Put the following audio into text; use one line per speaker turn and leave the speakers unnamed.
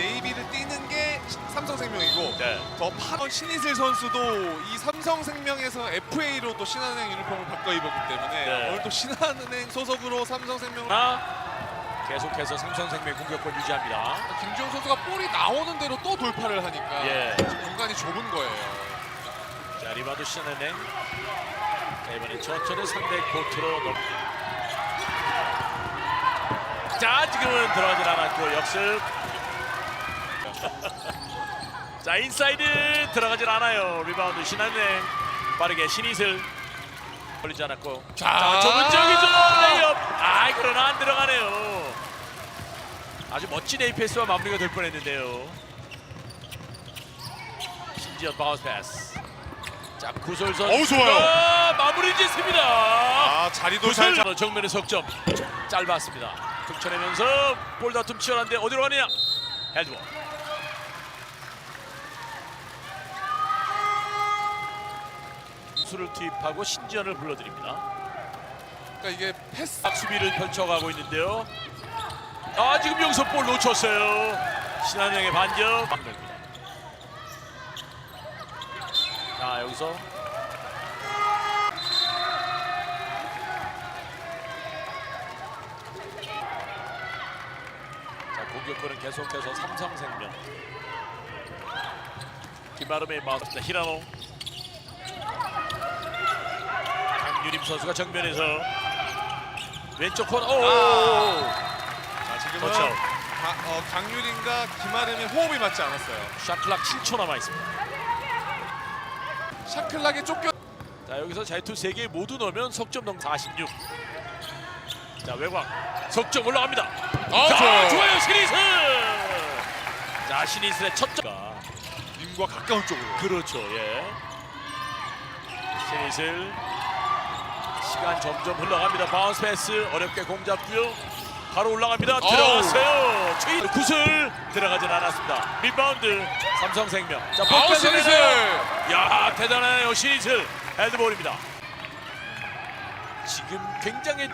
네이비를 뛰는 게 삼성생명이고
네.
더 파던 신이슬 선수도 이 삼성생명에서 FA로 또 신한은행 유니폼을 바꿔 입었기 때문에
네.
오늘 또 신한은행 소속으로 삼성생명을
하나 계속해서 삼성생명 공격권 유지합니다.
김지훈 선수가 볼이 나오는 대로 또 돌파를 하니까
예.
공간이 좁은 거예요.
자 리바도 신한은행. 자 이번엔 천천히 상대 코트로 넘. 자 지금은 들어가질 않았고 역습. 자 인사이드 들어가질 않아요. 리바운드 신한은행 빠르게 신이슬 걸리지 않았고. 자 좁은 지역이죠 레이업. 아 그러나 안 들어가네요. 아주 멋진 에이패스와 마무리가 될 뻔했는데요. 신지연 바운스 패스. 자 구솔 선수.
어우, 좋아요.
마무리 짓습니다.
아 자리도 잘
구슬 정면의 석점 짧았습니다. 득쳐내면서 볼 다툼 치열한데 어디로 가느냐? 헤드워. 수를 투입하고 신지연을 불러드립니다.
그러니까 이게 패스
수비를 펼쳐가고 있는데요. 아 지금 여기서 볼 놓쳤어요. 신한영의 반격. 자 여기서 자 공격권은 계속해서 삼성생명. 김아름의 마우스입니다. 히라노. 강 유림 선수가 정면에서 왼쪽 코너. 오.
자, 지금은
그렇죠.
가- 어, 강유린과 김아름의 호흡이 맞지 않았어요.
샷클락 7초 남아 있습니다.
샤클락에 쫓겨
자 여기서 자유투 3개 모두 넣으면 석점 넘 46. 자 외곽 석점 올라갑니다.
아,
자,
좋아요.
좋아요 시리즈. 자 시리즈의 첫 점.
림과 가까운 쪽으로.
그렇죠 예. 시리즈 시간 점점 흘러갑니다. 바운스 패스 어렵게 공 잡고요. 바로 올라갑니다. 들어갔어요. 최인 구슬 들어가진 않았습니다. 리바운드 삼성생명. 자
아웃 시리즈.
야 대단하네요 시리즈 헤드볼입니다. 지금 굉장히